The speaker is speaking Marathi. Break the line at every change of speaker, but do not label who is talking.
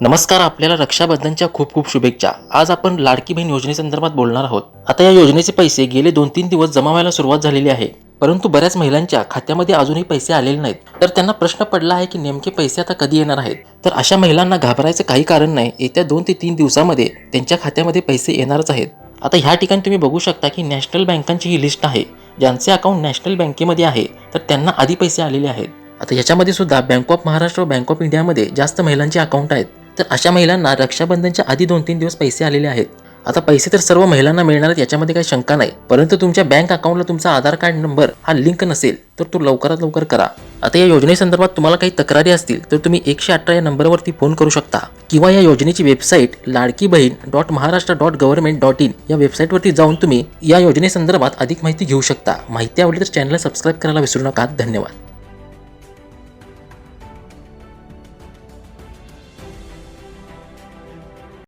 नमस्कार आपल्याला रक्षाबंधनच्या खूप खूप शुभेच्छा. आज आपण लाडकी बहीण योजनेसंदर्भात बोलणार आहोत. आता या योजनेचे पैसे गेले दोन तीन दिवस जमा व्हायला सुरुवात झालेली आहे. परंतु बऱ्याच महिलांच्या खात्यामध्ये अजूनही पैसे आलेले नाहीत. तर त्यांना प्रश्न पडला आहे की नेमके पैसे आता कधी येणार आहेत? तर अशा महिलांना घाबरायचं काही कारण नाही. येत्या दोन ते तीन दिवसामध्ये त्यांच्या खात्यामध्ये पैसे येणारच आहेत. आता ह्या ठिकाणी तुम्ही बघू शकता की नॅशनल बँकांची ही लिस्ट आहे. ज्यांचे अकाउंट नॅशनल बँकेमध्ये आहे तर त्यांना आधी पैसे आलेले आहेत. आता याच्यामध्ये सुद्धा बँक ऑफ महाराष्ट्र व बँक ऑफ इंडियामध्ये जास्त महिलांचे अकाउंट आहेत. तर अशा महिलांना रक्षाबंधनच्या आधी दोन तीन दिवस पैसे आलेले आहेत. आता पैसे तर सर्व महिलांना मिळणार आहेत याच्यामध्ये काही शंका नाही. परंतु तुमच्या बँक अकाउंटला तुमचा आधार कार्ड नंबर हा लिंक नसेल तर तो लवकरात लवकर करा. आता या योजनेसंदर्भात तुम्हाला काही तक्रारी असतील तर तुम्ही एकशे अठरा या नंबरवरती फोन करू शकता. किंवा या योजनेची website Ladki Bahin dot Maharashtra dot government dot in या वेबसाईटवरती जाऊन तुम्ही या योजनेसंदर्भात अधिक माहिती घेऊ शकता. माहिती आवडली तर चॅनलला सबस्क्राईब करायला विसरू नका. धन्यवाद.